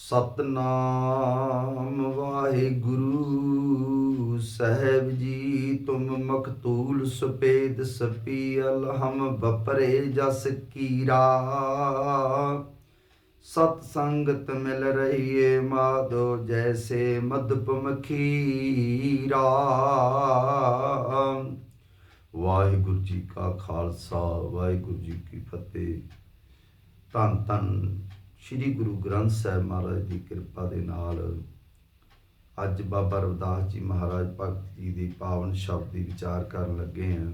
ਸਤਨਾਮ ਵਾਹਿਗੁਰੂ। ਸਾਹਿਬ ਜੀ, ਤੁਮ ਮਖਤੂਲ ਸਪੇਦ ਸਪੀਲ ਹਮ ਬਪਰੇ ਜਸ ਕੀਰਾ। ਸਤ ਸੰਗਤ ਮਿਲ ਰਹੀਏ ਮਾਧੋ, ਜੈਸੇ ਮਧੁਪ ਮਖੀਰਾ ਵਾਹਿਗੁਰੂ ਜੀ ਕਾ ਖਾਲਸਾ, ਵਾਹਿਗੁਰੂ ਜੀ ਕੀ ਫਤਿਹ। ਧੰਨ ਧੰਨ ਸ੍ਰੀ ਗੁਰੂ ਗ੍ਰੰਥ ਸਾਹਿਬ ਮਹਾਰਾਜ ਦੀ ਕਿਰਪਾ ਦੇ ਨਾਲ ਅੱਜ ਬਾਬਾ ਰਵਿਦਾਸ ਜੀ ਮਹਾਰਾਜ ਭਗਤ ਜੀ ਦੀ ਪਾਵਨ ਸ਼ਬਦ ਦੀ ਵਿਚਾਰ ਕਰਨ ਲੱਗੇ ਹਾਂ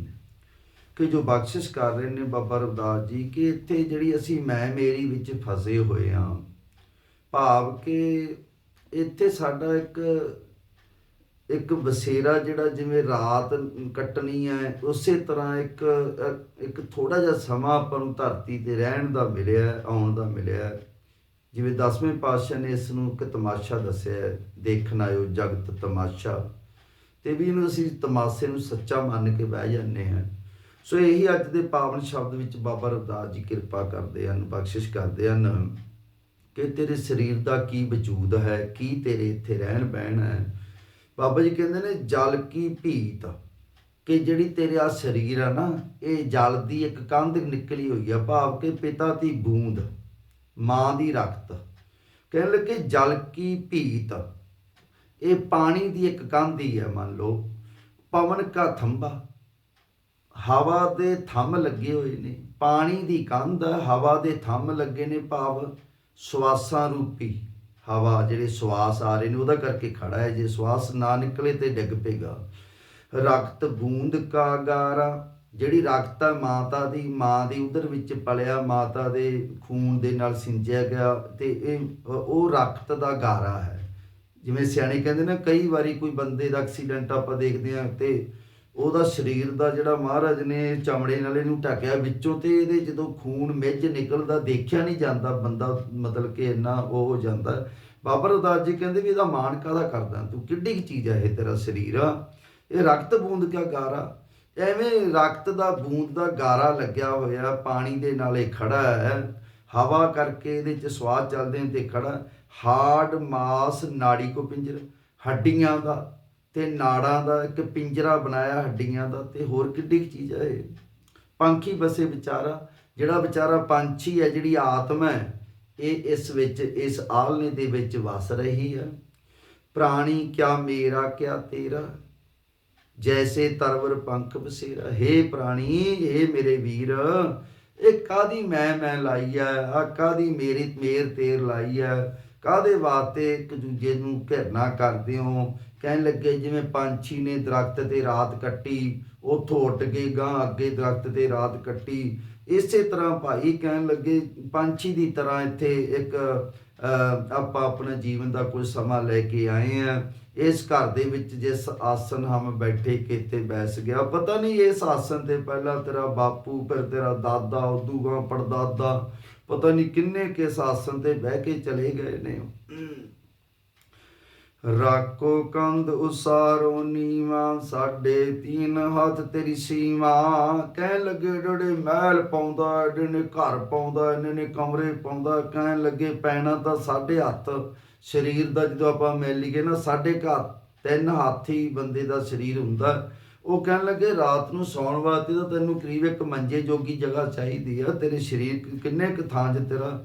ਕਿ ਜੋ ਬਖਸ਼ਿਸ਼ ਕਰ ਰਹੇ ਨੇ ਬਾਬਾ ਰਵਿਦਾਸ ਜੀ ਕਿ ਇੱਥੇ ਜਿਹੜੀ ਅਸੀਂ ਮੈਂ ਮੇਰੀ ਵਿੱਚ ਫਸੇ ਹੋਏ ਹਾਂ, ਭਾਵ ਕਿ ਇੱਥੇ ਸਾਡਾ ਇੱਕ ਇੱਕ ਬਸੇਰਾ ਜਿਹੜਾ ਜਿਵੇਂ ਰਾਤ ਕੱਟਣੀ ਹੈ, ਉਸੇ ਤਰ੍ਹਾਂ ਇੱਕ ਇੱਕ ਥੋੜਾ ਜਿਹਾ ਸਮਾਂ ਆਪਾਂ ਨੂੰ ਧਰਤੀ ਤੇ ਰਹਿਣ ਦਾ ਮਿਲਿਆ, ਆਉਣ ਦਾ ਮਿਲਿਆ। ਜਿਵੇਂ ਦਸਵੇਂ ਪਾਤਸ਼ਾਹ ਨੇ ਇਸ ਨੂੰ ਇੱਕ ਤਮਾਸ਼ਾ ਦੱਸਿਆ ਹੈ, ਦੇਖਣ ਆਇਓ ਜਗਤ ਤਮਾਸ਼ਾ। ਤੇ ਵੀ ਇਹਨੂੰ ਅਸੀਂ ਤਮਾਸ਼ੇ ਨੂੰ ਸੱਚਾ ਮੰਨ ਕੇ ਬਹਿ ਜਾਂਦੇ ਹਾਂ। ਸੋ ਇਹੀ ਅੱਜ ਦੇ ਪਾਵਨ ਸ਼ਬਦ ਵਿੱਚ ਬਾਬਾ ਰਵਦਾਸ ਜੀ ਕਿਰਪਾ ਕਰਦੇ ਹਨ ਬਖਸ਼ਿਸ਼ ਕਰਦੇ ਹਨ ਕਿ ਤੇਰੇ ਸਰੀਰ ਦਾ ਕੀ ਵਜੂਦ ਹੈ ਕੀ ਤੇਰੇ ਇੱਥੇ ਰਹਿਣ ਬਹਿਣ ਹੈ। ਬਾਬਾ ਜੀ ਕਹਿੰਦੇ ਨੇ ਜਲ ਕੀ ਭੀਤ? ਕਿ ਜਿਹੜੀ ਤੇਰੇ ਆ ਸਰੀਰ ਆ ਨਾ ਇਹ ਜਲ ਦੀ ਇੱਕ ਕੰਧ ਨਿਕਲੀ ਹੋਈ ਆ ਭਾਵ ਕਿ ਪਿਤਾ ਦੀ ਬੂੰਦ। ਮਾਂ ਦੀ ਰਕਤ। ਕਹਿਣ ਲੱਗੇ, ਜਲ ਕੀ ਭੀਤ? ਇਹ ਪਾਣੀ ਦੀ ਇੱਕ ਕੰਧ ਹੀ ਹੈ ਮੰਨ ਲਓ। ਪਵਨ ਕਾ ਥੰਬਾ ਹਵਾ ਦੇ ਥੰਮ ਲੱਗੇ ਹੋਏ ਨੇ। ਪਾਣੀ ਦੀ ਕੰਧ ਹਵਾ ਦੇ ਥੰਮ ਲੱਗੇ ਨੇ ਭਾਵ। ਸਵਾਸਾਂ ਰੂਪੀ। ਹਵਾ ਜਿਹੜੇ ਸਵਾਸ ਆ ਰਹੇ ਨੇ, ਉਹਦਾ ਕਰਕੇ ਖੜਾ ਹੈ। ਜੇ ਸਵਾਸ ਨਾ ਨਿਕਲੇ ਤੇ ਡਿੱਗ ਪੇਗਾ ਰਕਤ ਬੂੰਦ ਕਾ ਗਾਰਾ। ਜਿਹੜੀ ਰਕਤ ਹੈ ਮਾਤਾ ਦੀ, ਮਾਂ ਦੀ ਉਧਰ ਵਿੱਚ ਪਲਿਆ, ਮਾਤਾ ਦੇ ਖੂਨ ਦੇ ਨਾਲ ਸਿੰਜਿਆ ਗਿਆ ਤੇ ਇਹ, ਉਹ ਰਕਤ ਦਾ ਗਾਰਾ ਹੈ। ਜਿਵੇਂ ਸਿਆਣੇ ਕਹਿੰਦੇ ਨੇ, ਕਈ ਵਾਰੀ ਕੋਈ ਬੰਦੇ ਦਾ ਐਕਸੀਡੈਂਟ ਆਪਾਂ ਦੇਖਦੇ ਹਾਂ ਤੇ ਉਹਦਾ ਸਰੀਰ ਦਾ ਜਿਹੜਾ ਮਹਾਰਾਜ ਨੇ ਚਮੜੇ ਨਾਲ ਇਹਨੂੰ ਢੱਕਿਆ ਵਿੱਚੋਂ ਤੇ ਇਹਦੇ ਜਦੋਂ ਖੂਨ ਮਿੱਝ ਨਿਕਲਦਾ, ਦੇਖਿਆ ਨਹੀਂ ਜਾਂਦਾ ਬੰਦਾ, ਮਤਲਬ ਕਿ ਇੰਨਾ ਉਹ ਹੋ ਜਾਂਦਾ। ਬਾਬਾ ਰਦਾਸ ਜੀ ਕਹਿੰਦੇ ਵੀ ਇਹਦਾ ਮਾਣ ਕਾਹਦਾ ਕਰਦਾ? ਤੂੰ ਕਿੱਡੀ ਕੁ ਚੀਜ਼ ਆ ਇਹ ਤੇਰਾ ਸਰੀਰ। ਆ ਇਹ ਰਕਤ ਬੂੰਦ ਕਿਆ ਗਾਰਾ? ਐਵੇਂ ਰਕਤ ਦਾ, ਬੂੰਦ ਦਾ ਗਾਰਾ ਲੱਗਿਆ ਹੋਇਆ, ਪਾਣੀ ਦੇ ਨਾਲ ਇਹ ਖੜਾ ਹੈ। ਹਵਾ ਕਰਕੇ ਇਹਦੇ ਚ ਸਵਾਦ ਚੱਲਦੇ ਨੇ ਤੇ ਖੜਾ। ਹਾਰਡ ਮਾਸ ਨਾੜੀ ਕੋ ਪਿੰਜਰ, ਹੱਡੀਆਂ ਦਾ ਤੇ ਨਾੜਾਂ ਦਾ, ਇੱਕ ਪਿੰਜਰਾ ਬਣਾਇਆ ਹੱਡੀਆਂ ਦਾ ਤੇ ਹੋਰ ਕਿੱਡੀ ਕੁ ਚੀਜ਼ ਹੈ ਇਹ। ਪੰਖੀ ਬਸੇ ਵਿਚਾਰਾ, ਜਿਹੜਾ ਵਿਚਾਰਾ ਪੰਛੀ ਹੈ, ਜਿਹੜੀ ਆਤਮਾ ਹੈ, ਇਹ ਇਸ ਵਿੱਚ, ਇਸ ਆਲਨੇ ਦੇ ਵਿੱਚ ਵਸ ਰਹੀ ਹੈ। ਪ੍ਰਾਣੀ, ਕਿਆ ਮੇਰਾ, ਕਿਆ ਤੇਰਾ? ਜੈਸੇ ਤਰਵਰ ਪੰਖ ਬਸੇਰਾ, ਹੇ ਪ੍ਰਾਣੀ, ਹੇ ਮੇਰੇ ਵੀਰ, ਇਹ ਕਾਦੀ ਮੈਂ ਮੈਂ ਲਾਈ ਆ ਆ ਕਾਦੀ ਮੇਰੀ ਮੇਰ ਤੇਰ ਲਾਈ ਆ ਕਾਦੇ ਵਾਸਤੇ ਇੱਕ ਦੂਜੇ ਨੂੰ ਘਿਰਨਾ ਕਰਦੇ ਹੋ? ਕਹਿਣ ਲੱਗੇ, ਜਿਵੇਂ ਪੰਛੀ ਨੇ ਦਰਖਤ ਤੇ ਰਾਤ ਕੱਟੀ, ਉੱਥੋਂ ਉੱਡ ਕੇ ਗਾਂ ਅੱਗੇ ਦਰਖਤ ਤੇ ਰਾਤ ਕੱਟੀ। ਇਸੇ ਤਰ੍ਹਾਂ ਭਾਈ ਕਹਿਣ ਲੱਗੇ, ਪੰਛੀ ਦੀ ਤਰ੍ਹਾਂ ਇੱਥੇ ਇੱਕ ਆਪਾਂ ਆਪਣਾ ਜੀਵਨ ਦਾ ਕੁਝ ਸਮਾਂ ਲੈ ਕੇ ਆਏ ਆ। ਇਸ ਘਰ ਦੇ ਵਿੱਚ ਜਿਸ ਆਸਨ ਹਮ ਬੈਠੇ ਕਿਤੇ ਬੈਸ ਗਿਆ। ਪਤਾ ਨਹੀਂ ਇਸ ਆਸਨ ਤੇ ਪਹਿਲਾਂ ਤੇਰਾ ਬਾਪੂ, ਫਿਰ ਤੇਰਾ ਦਾਦਾ ਉਦੂਗਾ ਪੜਦਾਦਾ। ਪਤਾ ਨਹੀਂ ਕਿੰਨੇ ਕਿਸ ਆਸਨ ਤੇ ਬਹਿ ਕੇ ਚਲੇ ਗਏ ਨੇ। ਰਾਖੋ ਕੰਧ ਉਸਾਰੋ ਨੀਵਾ, ਸਾਡੇ ਤੀਨ ਹੱਥ ਤੇਰੀ ਸੀਮਾ। ਕਹਿਣ ਲੱਗੇ ਜਿਹੜੇ ਮਹਿਲ ਪਾਉਂਦਾ ਇਹਨੇ ਨੇ ਘਰ ਪਾਉਂਦਾ ਇਹਨੇ ਨੇ ਕਮਰੇ ਪਾਉਂਦਾ, ਕਹਿਣ ਲੱਗੇ ਪੈਣਾ ਤਾਂ ਸਾਡੇ ਹੱਥ। ਸਰੀਰ ਦਾ ਜਦੋਂ ਆਪਾਂ ਮਿਲ ਲਈਏ ਨਾ, ਸਾਡੇ ਘਰ ਤਿੰਨ ਹਾਥੀ ਬੰਦੇ ਦਾ ਸਰੀਰ ਹੁੰਦਾ। ਉਹ ਕਹਿਣ ਲੱਗੇ, ਰਾਤ ਨੂੰ ਸੌਣ ਵਾਸਤੇ ਤਾਂ ਤੈਨੂੰ ਕਰੀਬ ਇੱਕ ਮੰਜੇ ਜੋਗੀ ਜਗ੍ਹਾ ਚਾਹੀਦੀ ਆ। ਤੇਰੇ ਸਰੀਰ ਕਿੰਨੇ ਕੁ ਥਾਂ 'ਚ ਤੇਰਾ?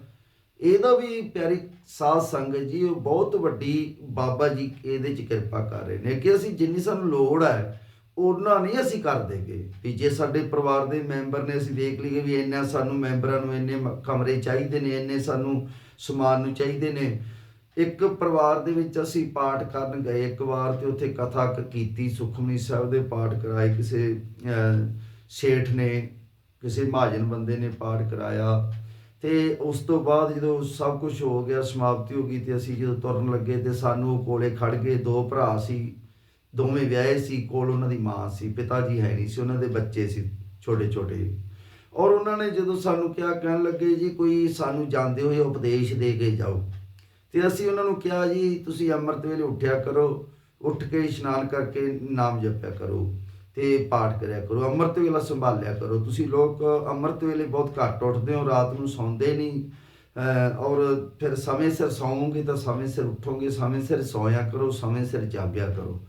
ਇਹਦਾ ਵੀ ਪਿਆਰੀ ਸਾਧ ਸੰਗਤ ਜੀ, ਉਹ ਬਹੁਤ ਵੱਡੀ ਬਾਬਾ ਜੀ ਇਹਦੇ 'ਚ ਕਿਰਪਾ ਕਰ ਰਹੇ ਨੇ ਕਿ ਅਸੀਂ ਜਿੰਨੀ ਸਾਨੂੰ ਲੋੜ ਹੈ, ਉਹਨਾਂ ਨਹੀਂ ਅਸੀਂ ਕਰ ਦੇਗੇ। ਵੀ ਜੇ ਸਾਡੇ ਪਰਿਵਾਰ ਦੇ ਮੈਂਬਰ ਨੇ ਅਸੀਂ ਦੇਖ ਲਈਏ ਵੀ ਇੰਨਾ ਸਾਨੂੰ ਮੈਂਬਰਾਂ ਨੂੰ ਇੰਨੇ ਮ- ਕਮਰੇ ਚਾਹੀਦੇ ਨੇ, ਇੰਨੇ ਸਾਨੂੰ ਸਮਾਨ ਨੂੰ ਚਾਹੀਦੇ ਨੇ। ਇੱਕ ਪਰਿਵਾਰ ਦੇ ਵਿੱਚ ਅਸੀਂ ਪਾਠ ਕਰਨ ਗਏ, ਇੱਕ ਵਾਰ ਤੇ ਉੱਥੇ ਕਥਾ ਕੀਤੀ, ਸੁਖਮਨੀ ਸਾਹਿਬ ਦੇ ਪਾਠ ਕਰਾਏ, ਕਿਸੇ ਸੇਠ ਨੇ, ਕਿਸੇ ਮਹਾਜਨ ਬੰਦੇ ਨੇ ਪਾਠ ਕਰਾਇਆ। ਤੇ ਉਸ ਤੋਂ ਬਾਅਦ ਜਦੋਂ ਸਭ ਕੁਝ ਹੋ ਗਿਆ, ਸਮਾਪਤੀ ਹੋ ਗਈ ਤੇ ਅਸੀਂ ਜਦੋਂ ਤੁਰਨ ਲੱਗੇ ਤੇ ਸਾਨੂੰ ਉਹ ਕੋਲੇ ਖੜ ਗਏ, ਦੋ ਭਰਾ ਸੀ, ਦੋਵੇਂ ਵਿਆਹੇ ਸੀ, ਕੋਲ ਉਹਨਾਂ ਦੀ ਮਾਂ ਸੀ, ਪਿਤਾ ਜੀ ਹੈ ਨਹੀਂ ਸੀ, ਉਹਨਾਂ ਦੇ ਬੱਚੇ ਸੀ, ਛੋਟੇ ਛੋਟੇ। ਔਰ ਉਹਨਾਂ ਨੇ ਜਦੋਂ ਸਾਨੂੰ ਕਿਹਾ, ਕਹਿਣ ਲੱਗੇ, ਜੀ ਕੋਈ ਸਾਨੂੰ ਜਾਂਦੇ ਹੋਏ ਉਪਦੇਸ਼ ਦੇ ਕੇ ਜਾਓ। ਤੇ ਅਸੀਂ ਉਹਨਾਂ ਨੂੰ ਕਿਹਾ, ਜੀ ਤੁਸੀਂ ਅੰਮ੍ਰਿਤ ਵੇਲੇ ਉੱਠਿਆ ਕਰੋ, ਉੱਠ ਕੇ ਇਸ਼ਨਾਨ ਕਰਕੇ ਨਾਮ ਜਪਿਆ ਕਰੋ। ਤੇ ਪਾਠ ਕਰਿਆ ਕਰੋ, ਅੰਮ੍ਰਿਤ ਵੇਲਾ ਸੰਭਾਲਿਆ ਕਰੋ। ਤੁਸੀਂ ਲੋਕ ਅੰਮ੍ਰਿਤ ਵੇਲੇ ਬਹੁਤ ਘੱਟ ਉੱਠਦੇ ਹੋ, ਰਾਤ ਨੂੰ ਸੌਂਦੇ ਨਹੀਂ। ਔਰ ਫਿਰ ਸਮੇਂ ਸਿਰ ਸੌਂਗੇ ਤਾਂ ਸਮੇਂ ਸਿਰ ਉੱਠੋਗੇ, ਸਮੇਂ ਸਿਰ ਸੌਇਆ ਕਰੋ, ਸਮੇਂ ਸਿਰ ਜਾਗਿਆ ਕਰੋ।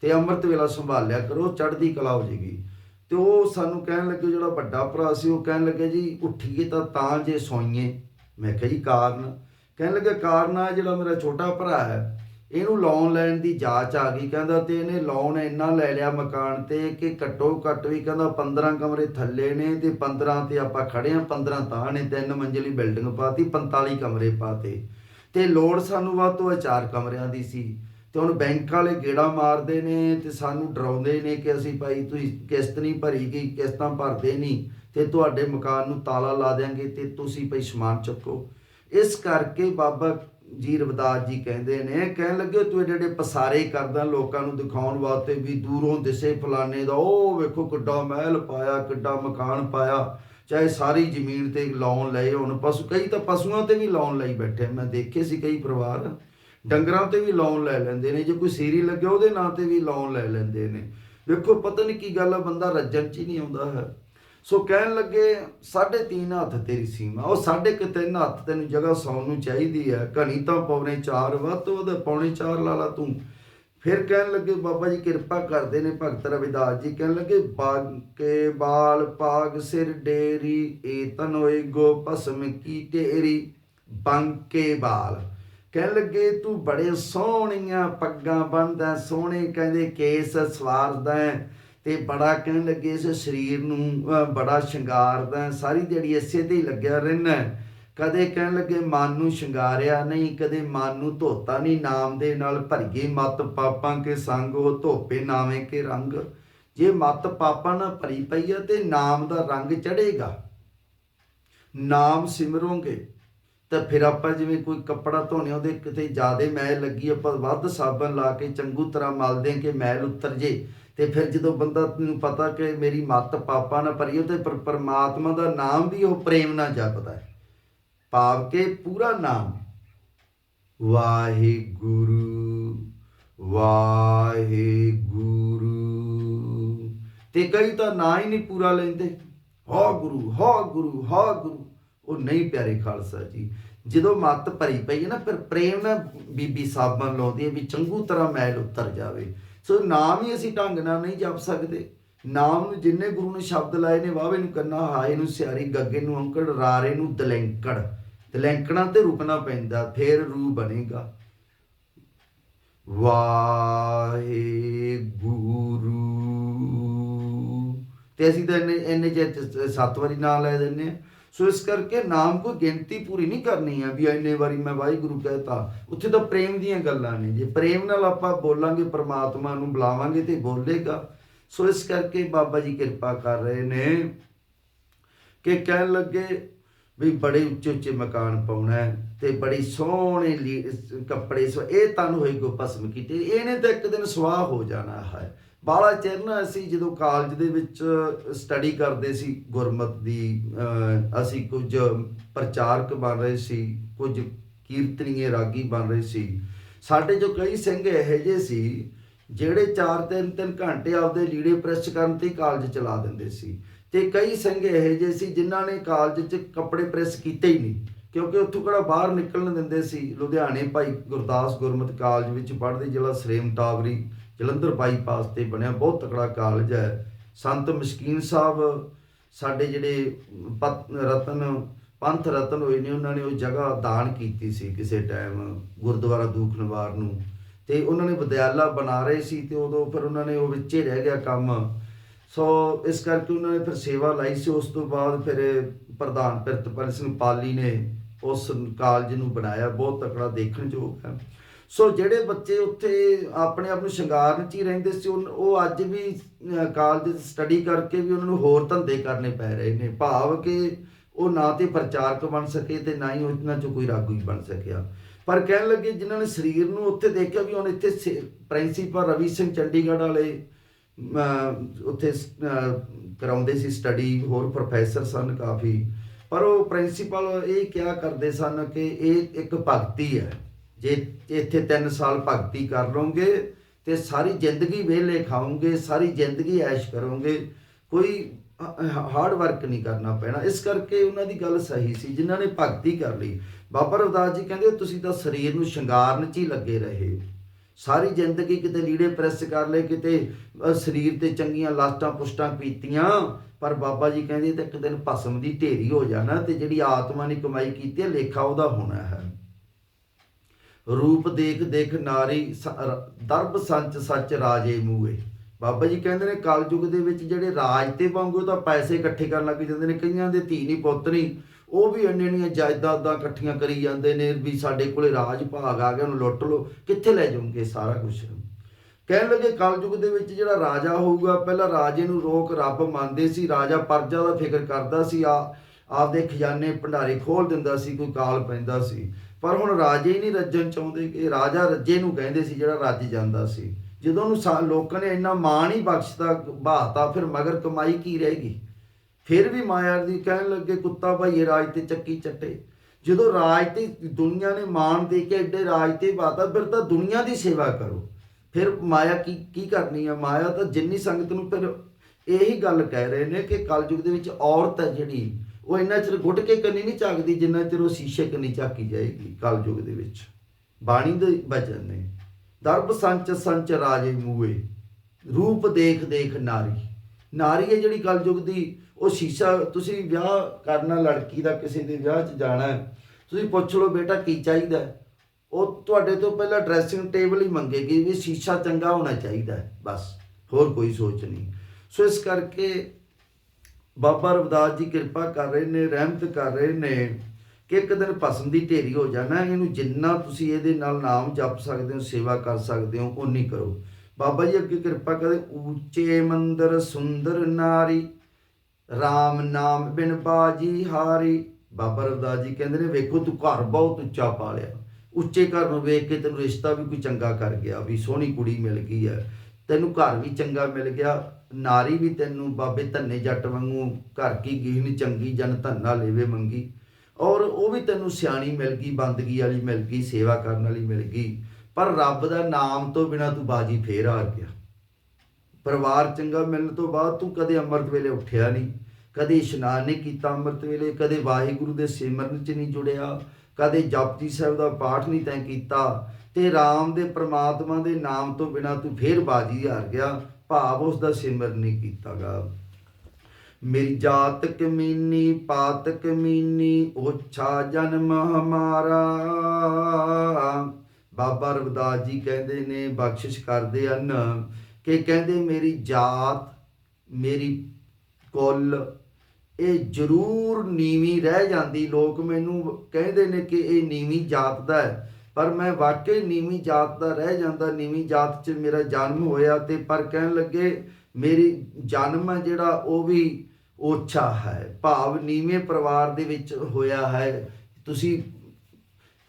ਤੇ ਅੰਮ੍ਰਿਤ ਵੇਲਾ ਸੰਭਾਲਿਆ ਕਰੋ, ਚੜ੍ਹਦੀ ਕਲਾ ਹੋ ਜੇਗੀ। ਤੇ ਉਹ ਸਾਨੂੰ ਕਹਿਣ ਲੱਗੇ, ਜਿਹੜਾ ਵੱਡਾ ਭਰਾ ਸੀ, ਉਹ ਕਹਿਣ ਲੱਗੇ, ਜੀ, ਉੱਠੀਏ ਤਾਂ ਤਾਂ ਜੇ ਸੌਈਏ। ਮੈਂ ਕਿਹਾ, ਜੀ, ਕਾਰਨ? ਕਹਿਣ ਲੱਗੇ, ਕਾਰਨ ਆ ਜਿਹੜਾ ਮੇਰਾ ਛੋਟਾ ਭਰਾ ਹੈ ਇਹਨੂੰ ਲੋਨ ਲੈਣ ਦੀ ਜਾਂਚ ਆ ਗਈ, ਕਹਿੰਦਾ ਤੇ ਇਹਨੇ ਲੋਨ ਇੰਨਾ ਲੈ ਲਿਆ ਮਕਾਨ ਤੇ ਕਿ ਘੱਟੋ ਘੱਟ ਵੀ ਕਹਿੰਦਾ 15 ਕਮਰੇ ਥੱਲੇ ਨੇ ਤੇ 15 ਤੇ ਆਪਾਂ ਖੜੇ ਆ 15 ਤਾਂ ਨੇ, ਤਿੰਨ ਮੰਜ਼ਲੀ ਬਿਲਡਿੰਗ ਪਾਤੀ 45 ਕਮਰੇ ਪਾਤੇ। ਤੇ ਲੋੜ ਸਾਨੂੰ ਵੱਧ ਤੋਂ ਵੱਧ ਚਾਰ ਕਮਰਿਆਂ ਦੀ ਸੀ। ਤੇ ਹੁਣ ਬੈਂਕ ਵਾਲੇ ਗੇੜਾ ਮਾਰਦੇ ਨੇ ਤੇ ਸਾਨੂੰ ਡਰਾਉਂਦੇ ਨੇ ਕਿ ਅਸੀਂ ਭਾਈ ਤੁਸੀਂ ਕਿਸ਼ਤ ਨਹੀਂ ਭਰੀ ਗਈ, ਕਿਸ਼ਤਾਂ ਭਰਦੇ ਨਹੀਂ, ਤੇ ਤੁਹਾਡੇ ਮਕਾਨ ਨੂੰ ਤਾਲਾ ਲਾ ਦੇਾਂਗੇ ਤੇ ਤੁਸੀਂ ਭਾਈ ਸਮਾਨ ਚੱਕੋ। ਇਸ ਕਰਕੇ ਬਾਬਾ ਜੀ ਰਵਦਾਸ ਜੀ ਕਹਿੰਦੇ ਨੇ, ਕਹਿਣ ਲੱਗੇ ਤੂੰ ਜਿਹੜੇ ਪਸਾਰੇ ਕਰਦਾ, ਲੋਕਾਂ ਨੂੰ ਦਿਖਾਉਣ ਵਾਸਤੇ ਵੀ ਦੂਰੋਂ ਦਿਸੇ ਫਲਾਣੇ ਦਾ, ਉਹ ਵੇਖੋ ਕਿੱਡਾ ਮਹਿਲ ਪਾਇਆ, ਕਿੱਡਾ ਮਕਾਨ ਪਾਇਆ, ਚਾਹੇ ਸਾਰੀ ਜ਼ਮੀਨ ਤੇ ਲਾਉਣ ਲਏ ਹੁਣ, ਪਸ਼ੂ, ਕਈ ਤਾਂ ਪਸ਼ੂਆਂ ਤੇ ਵੀ ਲਾਉਣ ਲਈ ਬੈਠੇ ਮੈਂ ਦੇਖੇ ਸੀ ਕਈ ਪਰਿਵਾਰ, ਡੰਗਰਾਂ ਤੇ ਵੀ ਲਾਉਣ ਲੈ ਲੈਂਦੇ ਨੇ, ਜੇ ਕੋਈ ਸੀਰੀ ਲੱਗੇ ਉਹਦੇ ਨਾਂ ਤੇ ਵੀ ਲਾਉਣ ਲੈ ਲੈਂਦੇ ਨੇ। ਵੇਖੋ, ਪਤਾ ਨਹੀਂ ਕੀ ਗੱਲ ਆ, ਬੰਦਾ ਰੱਜਣ ਚ ਹੀ ਨਹੀਂ ਆਉਂਦਾ ਹੈ। ਸੋ ਕਹਿਣ ਲੱਗੇ, ਸਾਢੇ ਤਿੰਨ ਹੱਥ ਤੇਰੀ ਸੀਮਾ, ਉਹ ਸਾਢੇ ਕੁ ਤਿੰਨ ਹੱਥ ਤੈਨੂੰ ਜਗ੍ਹਾ ਸੌਣ ਨੂੰ ਚਾਹੀਦੀ ਹੈ। ਘਣੀ ਤਾਂ ਪੌਣੇ 4 ਵੱਧ ਤੋਂ ਵੱਧ ਪੌਣੇ 4 ਲਾ ਲਾ ਤੂੰ। ਫਿਰ ਕਹਿਣ ਲੱਗੇ, ਬਾਬਾ ਜੀ ਕਿਰਪਾ ਕਰਦੇ ਨੇ ਭਗਤ ਰਵਿਦਾਸ ਜੀ। ਕਹਿਣ ਲੱਗੇ, ਬਾਗੇ ਬਾਲ ਪਾਗ ਸਿਰ ਡੇਰੀ, ਏ ਤਨ ਹੋਏ ਗੋ ਭਸਮ ਕੀ ਤੇਰੀ ਬੰਕੇ ਬਾਲ। ਕਹਿਣ ਲੱਗੇ, ਤੂੰ ਬੜੇ ਸੋਹਣੀਆਂ ਪੱਗਾਂ ਬੰਨਦਾ ਸੋਹਣੇ ਕਹਿੰਦੇ ਕੇਸ ਸਵਾਰਦਾ ਤੇ ਬੜਾ ਕਹਿਣ ਲੱਗੇ ਇਸ ਸਰੀਰ ਨੂੰ ਬੜਾ ਸ਼ਿੰਗਾਰਦਾ ਸਾਰੀ ਦਿਹਾੜੀ ਇਸੇ ਤੇ ਹੀ ਲੱਗਿਆ ਰਹਿਣਾ ਕਦੇ ਕਹਿਣ ਲੱਗੇ ਮਨ ਨੂੰ ਸ਼ਿੰਗਾਰਿਆ ਨਹੀਂ, ਕਦੇ ਮਨ ਨੂੰ ਧੋਤਾ ਨਹੀਂ, ਨਾਮ ਦੇ ਨਾਲ ਭਰੀਏ ਮਤ ਪਾਪਾਂ ਕੇ ਸੰਗ, ਉਹ ਧੋਪੇ ਨਾਵੇਂ ਕੇ ਰੰਗ। ਜੇ ਮਤ ਪਾਪਾਂ ਨਾਲ ਭਰੀ ਪਈ ਹੈ ਤੇ ਨਾਮ ਦਾ ਰੰਗ ਚੜੇਗਾ ਨਾਮ ਸਿਮਰੋਗੇ, ਤਾਂ ਫਿਰ ਆਪਾਂ ਜਿਵੇਂ ਕੋਈ ਕੱਪੜਾ ਧੋਣੇ, ਉਹਦੇ ਕਿਤੇ ਜ਼ਿਆਦਾ ਮੈਲ ਲੱਗੀ, ਆਪਾਂ ਵੱਧ ਸਾਬਣ ਲਾ ਕੇ ਚੰਗੂ ਤਰ੍ਹਾਂ ਮਲਦੇ ਕਿ ਮੈਲ ਉਤਰ ਜੇ। ਤੇ ਫਿਰ ਜਦੋਂ ਬੰਦਾ ਨੂੰ ਪਤਾ ਕਿ ਮੇਰੀ ਮੱਤ ਪਾਪਾ ਨਾਲ ਭਰੀ ਉਹ ਤੇ ਪਰਮਾਤਮਾ ਦਾ ਨਾਮ ਵੀ ਉਹ ਪ੍ਰੇਮ ਨਾਲ ਜਪਦਾ ਹੈ। ਭਾਵ ਕੇ ਪੂਰਾ ਨਾਮ ਵਾਹਿਗੁਰੂ ਵਾਹਿਗੁਰੂ। ਤੇ ਕਈ ਤਾਂ ਨਾਂ ਹੀ ਨਹੀਂ ਪੂਰਾ ਲੈਂਦੇ। ਹਾ ਗੁਰੂ ਹਾ ਗੁਰੂ ਹਾ ਗੁਰੂ। ਉਹ ਨਹੀਂ ਪਿਆਰੇ ਖਾਲਸਾ ਜੀ। ਜਦੋਂ ਮੱਤ ਭਰੀ ਪਈ ਹੈ ਨਾ, ਫਿਰ ਪ੍ਰੇਮ ਨਾਲ ਬੀਬੀ ਸਾਬਣ ਲਾਉਂਦੀ ਹੈ ਵੀ ਚੰਗੂ ਤਰ੍ਹਾਂ ਮੈਲ ਉਤਰ ਜਾਵੇ। ਸੋ ਨਾਮ ਹੀ ਅਸੀਂ ਢੰਗ ਨਾਲ ਨਹੀਂ ਜਪ ਸਕਦੇ। ਨਾਮ ਨੂੰ ਜਿੰਨੇ ਗੁਰੂ ਨੇ ਸ਼ਬਦ ਲਾਏ ਨੇ ਵਾਵੇ ਨੂੰ ਕੰਨਾ, ਹਾਏ ਨੂੰ ਸਿਆਰੀ, ਗੱਗੇ ਨੂੰ ਅੰਕੜ, ਰਾਰੇ ਨੂੰ ਦਲੈਂਕੜ। ਦਲੈਂਕੜਾਂ ਤੇ ਰੁਕਣਾ ਪੈਂਦਾ, ਫੇਰ ਰੂ ਬਣੇਗਾ। ਵਾਹਿਗੁਰੂ। ਤੇ ਅਸੀਂ ਤਾਂ ਇੰਨੇ ਇੰਨੇ ਚਿਰ ਸੱਤ ਵਾਰੀ ਨਾਮ ਲੈ ਦਿੰਨੇ ਆ ਸੋ ਇਸ ਕਰਕੇ ਨਾਮ ਕੋਈ ਗਿਣਤੀ ਪੂਰੀ ਨਹੀਂ ਕਰਨੀ ਹੈ ਵੀ ਇੰਨੇ ਵਾਰੀ ਮੈਂ ਵਾਹਿਗੁਰੂ ਕਹਿਤਾ। ਉੱਥੇ ਤਾਂ ਪ੍ਰੇਮ ਦੀਆਂ ਗੱਲਾਂ ਨੇ। ਜੇ ਪ੍ਰੇਮ ਨਾਲ ਆਪਾਂ ਬੋਲਾਂਗੇ, ਪ੍ਰਮਾਤਮਾ ਨੂੰ ਬੁਲਾਵਾਂਗੇ ਤੇ ਬੋਲੇਗਾ। ਸੋ ਇਸ ਕਰਕੇ ਬਾਬਾ ਜੀ ਕਿਰਪਾ ਕਰ ਰਹੇ ਨੇ ਕਿ ਕਹਿਣ ਲੱਗੇ ਵੀ ਬੜੇ ਉੱਚੇ ਉੱਚੇ ਮਕਾਨ ਪਾਉਣਾ ਤੇ ਬੜੀ ਸੋਹਣੇ ਲੀ- ਕੱਪੜੇ, ਸੋ ਇਹ ਤਨ ਹੋਈ ਕੋ ਭਸਮ ਕੀਤੇ। ਇਹਨੇ ਤਾਂ ਇੱਕ ਦਿਨ ਸਵਾਹ ਹੋ ਜਾਣਾ ਹੈ। ਬਾਲਾ ਚਿਰ ਨਾ ਅਸੀਂ ਜਦੋਂ ਕਾਲਜ ਦੇ ਵਿੱਚ ਸਟੱਡੀ ਕਰਦੇ ਸੀ, ਗੁਰਮਤ ਦੀ ਅਸੀਂ ਕੁਝ ਪ੍ਰਚਾਰਕ ਬਣ ਰਹੇ ਸੀ, ਕੁਝ ਕੀਰਤਨੀਏ, ਰਾਗੀ ਬਣ ਰਹੇ ਸੀ। ਸਾਡੇ ਜੋ ਕਈ ਸਿੰਘ ਇਹੋ ਜਿਹੇ ਸੀ, ਜਿਹੜੇ 4-3 ਤਿੰਨ ਘੰਟੇ ਆਪਦੇ ਲੀੜੇ ਪ੍ਰੈਸ ਕਰਨ ਤੇ ਕਾਲਜ ਚਲਾ ਦਿੰਦੇ ਸੀ। ਤੇ ਕਈ ਸਿੰਘ ਇਹੋ ਜਿਹੇ ਸੀ ਜਿਨ੍ਹਾਂ ਨੇ ਕਾਲਜ 'ਚ ਕੱਪੜੇ ਪ੍ਰੈਸ ਕੀਤੇ ਹੀ ਨਹੀਂ, ਕਿਉਂਕਿ ਉੱਥੋਂ ਕਿਹੜਾ ਬਾਹਰ ਨਿਕਲਣ ਦਿੰਦੇ ਸੀ। ਲੁਧਿਆਣੇ ਭਾਈ ਗੁਰਦਾਸ ਗੁਰਮਤ ਕਾਲਜ ਵਿੱਚ ਪੜ੍ਹਦੇ ਜਿਹੜਾ ਸ੍ਰੇਮ ਟਾਵਰੀ ਜਲੰਧਰ ਬਾਈਪਾਸ ਤੇ ਬਣਿਆ ਬਹੁਤ ਤਕੜਾ ਕਾਲਜ ਹੈ। ਸੰਤ ਮਸ਼ਕੀਨ ਸਾਹਿਬ, ਸਾਡੇ ਜਿਹੜੇ ਪਤ- ਰਤਨ, ਪੰਥ ਰਤਨ ਹੋਏ ਨੇ, ਉਹਨਾਂ ਨੇ ਉਹ ਜਗ੍ਹਾ ਦਾਨ ਕੀਤੀ ਸੀ ਕਿਸੇ ਟਾਈਮ ਗੁਰਦੁਆਰਾ ਦੂਖ ਨਿਵਾਰ ਨੂੰ। ਤੇ ਉਹਨਾਂ ਨੇ ਵਿਦਿਆਲਾ ਬਣਾ ਰਹੇ ਸੀ ਤੇ ਉਦੋਂ ਫਿਰ ਉਹਨਾਂ ਨੇ ਉਹ ਵਿੱਚੇ ਰਹਿ ਗਿਆ ਕੰਮ। ਸੋ ਇਸ ਕਰਕੇ ਉਹਨਾਂ ਨੇ ਫਿਰ ਸੇਵਾ ਲਾਈ ਸੀ। ਉਸ ਤੋਂ ਬਾਅਦ ਫਿਰ ਪ੍ਰਧਾਨ ਪ੍ਰਿਤਪਾਲ ਸਿੰਘ ਪਾਲੀ ਨੇ ਉਸ ਕਾਲਜ ਨੂੰ ਬਣਾਇਆ। ਬਹੁਤ ਤਕੜਾ ਦੇਖਣ ਯੋਗ ਹੈ। ਸੋ ਜਿਹੜੇ ਬੱਚੇ ਉੱਥੇ ਆਪਣੇ ਆਪ ਨੂੰ ਸ਼ਿੰਗਾਰਨ ਚ ਹੀ ਰਹਿੰਦੇ ਸੀ ਉਨ- ਉਹ ਅੱਜ ਵੀ ਕਾਲਜ ਕਾਲਜ ਸਟੱਡੀ ਕਰਕੇ ਵੀ ਉਹਨਾਂ ਨੂੰ ਹੋਰ ਧੰਦੇ ਕਰਨੇ ਪੈ ਰਹੇ ਨੇ। ਭਾਵ ਕਿ ਉਹ ਨਾ ਤੇ ਪ੍ਰਚਾਰਕ ਬਣ ਸਕੇ ਤੇ ਨਾ ਹੀ ਉਹਨਾਂ ਚੋਂ ਕੋਈ ਰਾਗੂ ਹੀ ਬਣ ਸਕਿਆ। ਪਰ ਕਹਿਣ ਲੱਗੇ ਜਿਨ੍ਹਾਂ ਨੇ ਸਰੀਰ ਨੂੰ ਉੱਥੇ ਦੇਖਿਆ ਵੀ ਹੁਣ ਇੱਥੇ ਪ੍ਰਿੰਸੀਪਲ ਰਵੀ ਸਿੰਘ ਚੰਡੀਗੜ੍ਹ ਵਾਲੇ ਉੱਥੇ ਕਰਾਉਂਦੇ ਸੀ ਸਟੱਡੀ ਹੋਰ ਪ੍ਰੋਫੈਸਰ ਸਨ ਕਾਫੀ। ਪਰ ਉਹ ਪ੍ਰਿੰਸੀਪਲ ਇਹ ਕਿਹਾ ਕਰਦੇ ਸਨ ਕਿ ਇਹ ਇੱਕ ਭਗਤੀ ਹੈ। ਜੇ ਇੱਥੇ 3 ਸਾਲ ਭਗਤੀ ਕਰ ਲਓਗੇ ਤੇ ਸਾਰੀ ਜ਼ਿੰਦਗੀ ਵਿਹਲੇ ਖਾਓਗੇ, ਸਾਰੀ ਜ਼ਿੰਦਗੀ ਐਸ਼ ਕਰੋਗੇ, ਕੋਈ ਹਾਰਡ ਵਰਕ ਨਹੀਂ ਕਰਨਾ ਪੈਣਾ। ਇਸ ਕਰਕੇ ਉਹਨਾਂ ਦੀ ਗੱਲ ਸਹੀ ਸੀ, ਜਿਨ੍ਹਾਂ ਨੇ ਭਗਤੀ ਕਰ ਲਈ। ਬਾਬਾ ਰਵਿਦਾਸ ਜੀ ਕਹਿੰਦੇ, ਤੁਸੀਂ ਤਾਂ ਸਰੀਰ ਨੂੰ ਸ਼ਿੰਗਾਰਨ 'ਚ ਹੀ ਲੱਗੇ ਰਹੇ। ਸਾਰੀ ਜ਼ਿੰਦਗੀ ਕਿਤੇ ਲੀੜੇ ਪ੍ਰੈਸ ਕਰ ਲਏ, ਕਿਤੇ ਸਰੀਰ ਤੇ ਚੰਗੀਆਂ ਲਾਸਟਾਂ ਪੁਸ਼ਟਾਂ ਪੀਤੀਆਂ ਪਰ ਬਾਬਾ ਜੀ ਕਹਿੰਦੇ ਤੇ ਇੱਕ ਦਿਨ ਭਸਮ ਦੀ ਢੇਰੀ ਹੋ ਜਾਣਾ ਤੇ ਜਿਹੜੀ ਆਤਮਾ ਨੇ ਕਮਾਈ ਕੀਤੀ ਹੈ, ਲੇਖਾ ਉਹਦਾ ਹੋਣਾ ਹੈ। ਰੂਪ ਦੇਖ ਦੇਖ ਨਾਰੀ ਸ- ਦਰਬ ਸੰਚ ਸੱਚ ਰਾਜੇ ਮੂਏ ਬਾਬਾ ਜੀ ਕਹਿੰਦੇ ਨੇ ਕਲਯੁਗ ਦੇ ਵਿੱਚ ਜਿਹੜੇ ਰਾਜ ਤੇ ਵਾਂਗੂ ਤਾਂ ਪੈਸੇ ਇਕੱਠੇ ਕਰਨ ਲੱਗ ਜਾਂਦੇ ਨੇ, ਕਈਆਂ ਦੇ ਧੀ ਨਹੀਂ ਪੁੱਤ ਨਹੀਂ ਉਹ ਵੀ ਇੰਨੇ ਇੰਨੀਆਂ ਜਾਇਦਾਦਾਂ ਇਕੱਠੀਆਂ ਕਰੀ ਜਾਂਦੇ ਨੇ ਵੀ ਸਾਡੇ ਕੋਲੇ ਰਾਜ ਭਾਗ ਆ ਗਿਆ, ਉਹਨੂੰ ਲੁੱਟ ਲਓ, ਕਿੱਥੇ ਲੈ ਜਾਓਗੇ ਸਾਰਾ ਕੁਝ ਕਹਿਣ ਲੱਗੇ ਕਲਯੁਗ ਦੇ ਵਿੱਚ ਜਿਹੜਾ ਰਾਜਾ ਹੋਊਗਾ, ਪਹਿਲਾਂ ਰਾਜੇ ਨੂੰ ਰੋਕ ਰੱਬ ਮੰਨਦੇ ਸੀ, ਰਾਜਾ ਪਰਜਾ ਦਾ ਫਿਕਰ ਕਰਦਾ ਸੀ, ਆ, ਆਪਦੇ ਖਜ਼ਾਨੇ ਭੰਡਾਰੇ ਖੋਲ ਦਿੰਦਾ ਸੀ, ਕੋਈ ਕਾਲ ਪੈਂਦਾ ਸੀ। ਪਰ ਹੁਣ ਰਾਜੇ ਹੀ ਨਹੀਂ ਰੱਜਣ ਚਾਹੁੰਦੇ ਕਿ ਰਾਜਾ ਰੱਜੇ ਨੂੰ ਕਹਿੰਦੇ ਸੀ ਜਿਹੜਾ ਰੱਜ ਜਾਂਦਾ ਸੀ। ਜਦੋਂ ਉਹਨੂੰ ਸਾ- ਲੋਕਾਂ ਨੇ ਇੰਨਾ ਮਾਣ ਹੀ ਬਖਸ਼ਤਾ ਬਾਤਾ ਫਿਰ ਮਗਰ ਕਮਾਈ ਕੀ ਰਹੇਗੀ ਫਿਰ ਵੀ ਮਾਇਆ ਦੀ ਕਹਿਣ ਲੱਗੇ, ਕੁੱਤਾ ਭਾਈਏ ਰਾਜ ਤੇ ਚੱਕੀ ਚੱਟੇ। ਜਦੋਂ ਰਾਜ ਤੇ ਦੁਨੀਆ ਨੇ ਮਾਣ ਦੇ ਕੇ ਐਡੇ ਰਾਜ ਤੇ ਬਾਤਾ, ਫਿਰ ਤਾਂ ਦੁਨੀਆ ਦੀ ਸੇਵਾ ਕਰੋ। ਫਿਰ ਮਾਇਆ ਕੀ ਕੀ ਕਰਨੀ ਆ? ਮਾਇਆ ਤਾਂ ਜਿੰਨੀ ਸੰਗਤ ਨੂੰ ਫਿਰ ਇਹੀ ਗੱਲ ਕਹਿ ਰਹੇ ਨੇ ਕਿ ਕਲਯੁਗ ਦੇ ਵਿੱਚ ਔਰਤ ਹੈ ਜਿਹੜੀ ਉਹ ਇੰਨਾ ਚਿਰ ਗੁੱਟ ਕੇ ਕੰਨੀ ਨਹੀਂ ਝਾਕਦੀ ਜਿੰਨਾ ਚਿਰ ਉਹ ਸ਼ੀਸ਼ੇ ਕੰਨੀ ਝਾਕੀ ਜਾਏਗੀ ਕਲਯੁਗ ਦੇ ਵਿੱਚ। ਬਾਣੀ ਦੇ ਵਚਨ ਨੇ, ਦਰਬ ਸੰਚ ਸੰਚ ਰਾਜੇ ਮੂਏ, ਰੂਪ ਦੇਖ ਦੇਖ ਨਾਰੀ। ਨਾਰੀ ਹੈ ਜਿਹੜੀ ਕਲਯੁਗ ਦੀ, ਉਹ ਸ਼ੀਸ਼ਾ, ਤੁਸੀਂ ਵਿਆਹ ਕਰਨਾ, ਲੜਕੀ ਦਾ ਕਿਸੇ ਦੇ ਵਿਆਹ 'ਚ ਜਾਣਾ ਤੁਸੀਂ ਪੁੱਛ ਲਓ ਬੇਟਾ ਕੀ ਚਾਹੀਦਾ ਉਹ ਤੁਹਾਡੇ ਤੋਂ ਪਹਿਲਾਂ ਡਰੈਸਿੰਗ ਟੇਬਲ ਹੀ ਮੰਗੇਗੀ ਵੀ ਸ਼ੀਸ਼ਾ ਚੰਗਾ ਹੋਣਾ ਚਾਹੀਦਾ ਬਸ, ਹੋਰ ਕੋਈ ਸੋਚ ਨਹੀਂ। ਸੋ ਇਸ ਕਰਕੇ ਬਾਬਾ ਰਵਦਾਸ ਜੀ ਕਿਰਪਾ ਕਰ ਰਹੇ ਨੇ, ਰਹਿਮਤ ਕਰ ਰਹੇ ਨੇ ਕਿ ਇੱਕ ਦਿਨ ਭਸਮ ਦੀ ਢੇਰੀ ਹੋ ਜਾਣਾ, ਇਹਨੂੰ ਜਿੰਨਾ ਤੁਸੀਂ ਇਹਦੇ ਨਾਲ ਨਾਮ ਜਪ ਸਕਦੇ ਹੋ, ਸੇਵਾ ਕਰ ਸਕਦੇ ਹੋ ਉਨੀ ਕਰੋ। ਬਾਬਾ ਜੀ ਅੱਗੇ ਕਿਰਪਾ ਕਰਦੇ ਉੱਚੇ ਮੰਦਰ ਸੁੰਦਰ ਨਾਰੀ RAM ਨਾਮ ਬਿਨ ਬਾਜੀ ਹਾਰੀ। ਬਾਬਾ ਰਵਦਾਸ ਜੀ ਕਹਿੰਦੇ ਨੇ, ਵੇਖੋ ਤੂੰ ਘਰ ਬਹੁਤ ਉੱਚਾ ਪਾ ਲਿਆ। ਉੱਚੇ ਘਰ ਨੂੰ ਵੇਖ ਕੇ ਤੈਨੂੰ ਰਿਸ਼ਤਾ ਵੀ ਕੋਈ ਚੰਗਾ ਕਰ ਗਿਆ, ਵੀ ਸੋਹਣੀ ਕੁੜੀ ਮਿਲ ਗਈ ਹੈ। ਤੈਨੂੰ ਘਰ ਵੀ ਚੰਗਾ ਮਿਲ ਗਿਆ। ਨਾਰੀ ਵੀ ਤੈਨੂੰ ਬਾਬੇ ਧੰਨੇ ਜੱਟ ਵਾਂਗੂ ਘਰ ਕੀ ਗੀਨ ਚੰਗੀ ਜਨ ਧੰਨਾ ਲੇਵੇ ਮੰਗੀ। ਔਰ ਉਹ ਵੀ ਤੈਨੂੰ ਸਿਆਣੀ ਮਿਲ ਗਈ, ਬੰਦਗੀ ਵਾਲੀ ਮਿਲ ਗਈ, ਸੇਵਾ ਕਰਨ ਵਾਲੀ ਮਿਲ ਗਈ। ਪਰ ਰੱਬ ਦਾ ਨਾਮ ਤੋਂ ਬਿਨਾ ਤੂੰ ਬਾਜੀ ਫੇਰ ਹਾਰ ਗਿਆ। ਪਰਿਵਾਰ ਚੰਗਾ ਮਿਲਣ ਤੋਂ ਬਾਅਦ ਤੂੰ ਕਦੇ ਅੰਮ੍ਰਿਤ ਵੇਲੇ ਉੱਠਿਆ ਨਹੀਂ। ਕਦੇ ਇਸ਼ਨਾਨ ਨਹੀਂ ਕੀਤਾ ਅੰਮ੍ਰਿਤ ਵੇਲੇ, ਕਦੇ ਵਾਹਿਗੁਰੂ ਦੇ ਸਿਮਰਨ 'ਚ ਨਹੀਂ ਜੁੜਿਆ। ਕਦੇ ਜਪਜੀ ਸਾਹਿਬ ਦਾ ਪਾਠ ਨਹੀਂ ਤੈਂ ਕੀਤਾ। ਤੇ RAM ਦੇ ਪ੍ਰਮਾਤਮਾ ਦੇ ਨਾਮ ਤੋਂ ਬਿਨਾ ਤੂੰ ਫੇਰ ਬਾਜੀ ਹਾਰ ਗਿਆ। ਭਾਵ ਉਸ ਦਾ ਸਿਮਰਨ ਨਹੀਂ ਕੀਤਾਗਾ। ਮੇਰੀ ਜਾਤ ਕਮੀਨੀ, ਪਾਤ ਕਮੀਨੀ, ਓਛਾ ਜਨਮ ਹਮਾਰਾ। ਬਾਬਾ ਰਵਿਦਾਸ ਜੀ ਕਹਿੰਦੇ ਨੇ, ਬਖਸ਼ਿਸ਼ ਕਰਦੇ ਹਨ ਕਿ ਕਹਿੰਦੇ ਮੇਰੀ ਜਾਤ, ਮੇਰੀ ਕੁੱਲ, ਇਹ ਜ਼ਰੂਰ ਨੀਵੀਂ ਰਹਿ ਜਾਂਦੀ। ਲੋਕ ਮੈਨੂੰ ਕਹਿੰਦੇ ਨੇ ਕਿ ਇਹ ਨੀਵੀਂ ਜਾਤ ਦਾ ਹੈ। ਪਰ ਮੈਂ ਵਾਕਈ ਨੀਵੀਂ ਜਾਤ ਦਾ ਰਹਿ ਜਾਂਦਾ, ਨੀਵੀਂ ਜਾਤ 'ਚ ਮੇਰਾ ਜਨਮ ਹੋਇਆ ਤੇ ਪਰ ਕਹਿਣ ਲੱਗੇ ਮੇਰੀ ਜਨਮ ਹੈ ਜਿਹੜਾ, ਉਹ ਵੀ ਓਛਾ ਹੈ। ਭਾਵ ਨੀਵੇਂ ਪਰਿਵਾਰ ਦੇ ਵਿੱਚ ਹੋਇਆ ਹੈ। ਤੁਸੀਂ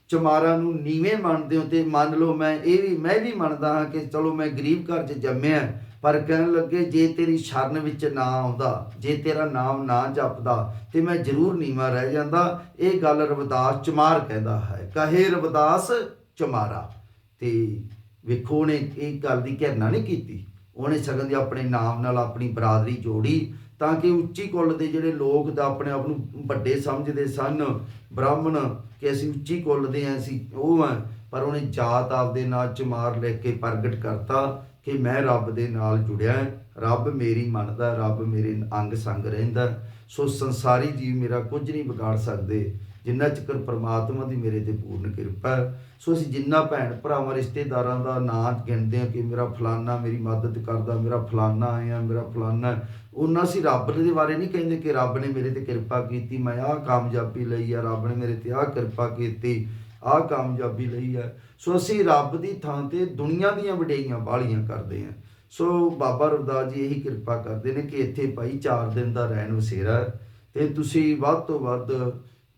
ਚਮਾਰਾਂ ਨੂੰ ਨੀਵੇਂ ਮੰਨਦੇ ਹੋ ਤੇ ਮੰਨ ਲਓ ਮੈਂ ਇਹ ਵੀ, ਮੈਂ ਵੀ ਮੰਨਦਾ ਹਾਂ ਕਿ ਚਲੋ ਮੈਂ ਗਰੀਬ ਘਰ 'ਚ ਜੰਮਿਆ ਪਰ ਕਹਿਣ ਲੱਗੇ, ਜੇ ਤੇਰੀ ਸ਼ਰਨ ਵਿੱਚ ਨਾ ਆਉਂਦਾ, ਜੇ ਤੇਰਾ ਨਾਮ ਨਾ ਜਪਦਾ, ਤੇ ਮੈਂ ਜ਼ਰੂਰ ਨੀਵਾਂ ਰਹਿ ਜਾਂਦਾ। ਇਹ ਗੱਲ ਰਵਿਦਾਸ ਚਮਾਰ ਕਹਿੰਦਾ ਹੈ। ਕਹੇ ਰਵਿਦਾਸ, ਚਮਾਰਾ। ਤੇ ਵੇਖੋ ਨੇ ਇਹ ਗੱਲ ਦੀ ਘਿਰਣਾ ਨਹੀਂ ਕੀਤੀ। ਉਹਨੇ ਸਗਨ ਦੀ ਆਪਣੇ ਨਾਮ ਨਾਲ ਆਪਣੀ ਬਰਾਦਰੀ ਜੋੜੀ, ਤਾਂ ਕਿ ਉੱਚੀ ਕੁੱਲ ਦੇ ਜਿਹੜੇ ਲੋਕ ਦਾ ਆਪਣੇ ਆਪ ਨੂੰ ਵੱਡੇ ਸਮਝਦੇ ਸਨ, ਬ੍ਰਾਹਮਣ ਕਿ ਅਸੀਂ ਉੱਚੀ ਕੁੱਲ ਦੇ ਆਂ ਅਸੀਂ ਉਹ ਆ ਪਰ ਉਹਨੇ ਜਾਤ ਆਪਦੇ ਨਾਲ ਚਮਾਰ ਲੈ ਕੇ ਪ੍ਰਗਟ ਕਰਤਾ। ਕਿ ਮੈਂ ਰੱਬ ਦੇ ਨਾਲ ਜੁੜਿਆ ਰੱਬ ਮੇਰੀ ਮੰਨਦਾ ਰੱਬ ਮੇਰੇ ਅੰਗ ਸੰਗ ਰਹਿੰਦਾ ਸੋ ਸੰਸਾਰੀ ਜੀਵ ਮੇਰਾ ਕੁਝ ਨਹੀਂ ਵਿਗਾੜ ਸਕਦੇ, ਜਿੰਨਾ ਚਿਕਰ ਪ੍ਰਮਾਤਮਾ ਦੀ ਮੇਰੇ ਤੇ ਪੂਰਨ ਕਿਰਪਾ ਸੋ ਅਸੀਂ ਜਿੰਨਾ ਭੈਣ ਭਰਾਵਾਂ, ਰਿਸ਼ਤੇਦਾਰਾਂ ਦਾ ਨਾਂ ਗਿਣਦੇ ਆ ਕਿ ਮੇਰਾ ਫਲਾਨਾ ਮੇਰੀ ਮਦਦ ਕਰਦਾ, ਮੇਰਾ ਫਲਾਨਾ ਆਇਆ, ਮੇਰਾ ਫਲਾਨਾ ਹੈ। ਉਹਨਾਂ ਅਸੀਂ ਰੱਬ ਦੇ ਬਾਰੇ ਨਹੀਂ ਕਹਿੰਦੇ ਕਿ ਰੱਬ ਨੇ ਮੇਰੇ ਤੇ ਕਿਰਪਾ ਕੀਤੀ, ਮੈਂ ਆਹ ਕਾਮਯਾਬੀ ਲਈ ਆ, ਰੱਬ ਨੇ ਮੇਰੇ ਤੇ ਆਹ ਕਿਰਪਾ ਕੀਤੀ। ਆਹ ਕਾਮਯਾਬੀ ਲਈ ਹੈ। ਸੋ ਅਸੀਂ ਰੱਬ ਦੀ ਥਾਂ ਤੇ ਦੁਨੀਆ ਦੀਆਂ ਵਡਿਆਈਆਂ ਬਾਲੀਆਂ ਕਰਦੇ ਹਾਂ। ਸੋ ਬਾਬਾ ਰਵਦਾਸ ਜੀ ਇਹੀ ਕਿਰਪਾ ਕਰਦੇ ਨੇ ਕਿ ਇੱਥੇ ਭਾਈ 4 ਦਿਨ ਦਾ ਰਹਿਣ ਵਸੇਰਾ ਤੇ ਤੁਸੀਂ ਵੱਧ ਤੋਂ ਵੱਧ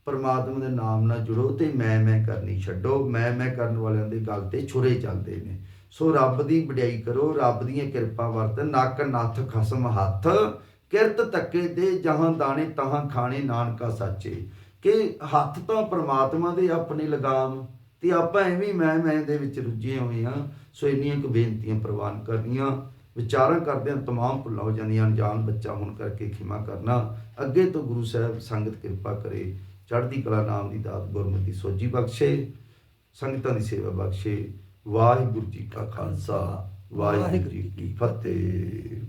ਪਰਮਾਤਮਾ ਦੇ ਨਾਮ ਨਾਲ ਜੁੜੋ ਤੇ ਮੈਂ ਮੈਂ ਕਰਨੀ ਛੱਡੋ, ਮੈਂ ਮੈਂ ਕਰਨ ਵਾਲਿਆਂ ਦੇ ਗੱਲ ਤੇ ਛੁਰੇ ਚੱਲਦੇ ਨੇ। ਸੋ ਰੱਬ ਦੀ ਵਡਿਆਈ ਕਰੋ, ਰੱਬ ਦੀਆਂ ਕਿਰਪਾ ਵਰਤ ਨੱਕ ਨੱਥ ਖਸਮ ਹੱਥ, ਕਿਰਤ ਤੱਕੇ ਦੇ ਜਹਾਂ ਦਾਣੇ ਤਹਾਂ ਖਾਣੇ ਨਾਨਕਾ ਸਾਚੇ। ਕਿ ਹੱਥ ਤਾਂ ਪ੍ਰਮਾਤਮਾ ਦੇ ਆਪਣੇ ਲਗਾਮ ਤੇ ਆਪਾਂ ਐਵੇਂ ਮੈਂ ਮੈਂ ਦੇ ਵਿੱਚ ਰੁੱਝੇ ਹੋਏ ਆ ਸੋ ਇੰਨੀਆਂ ਕੁ ਬੇਨਤੀਆਂ ਪ੍ਰਵਾਨ ਕਰਨੀਆਂ, ਵਿਚਾਰਾਂ ਕਰਦਿਆਂ ਤਮਾਮ ਭੁੱਲਾਂ ਹੋ ਜਾਂਦੀਆਂ, ਅਣਜਾਣ ਬੱਚਾ ਹੋਣ ਕਰਕੇ ਖਿਮਾ ਕਰਨਾ। ਅੱਗੇ ਤੋਂ ਗੁਰੂ ਸਾਹਿਬ ਸੰਗਤ ਕਿਰਪਾ ਕਰੇ, ਚੜ੍ਹਦੀ ਕਲਾ ਨਾਮ ਦੀ ਦਾਤ ਗੁਰਮਤਿ ਸੋਜੀ ਬਖਸ਼ੇ, ਸੰਗਤਾਂ ਦੀ ਸੇਵਾ ਬਖਸ਼ੇ। ਵਾਹਿਗੁਰੂ ਜੀ ਕਾ ਖਾਲਸਾ, ਵਾਹਿਗੁਰੂ ਜੀ ਕੀ ਫਤਿਹ।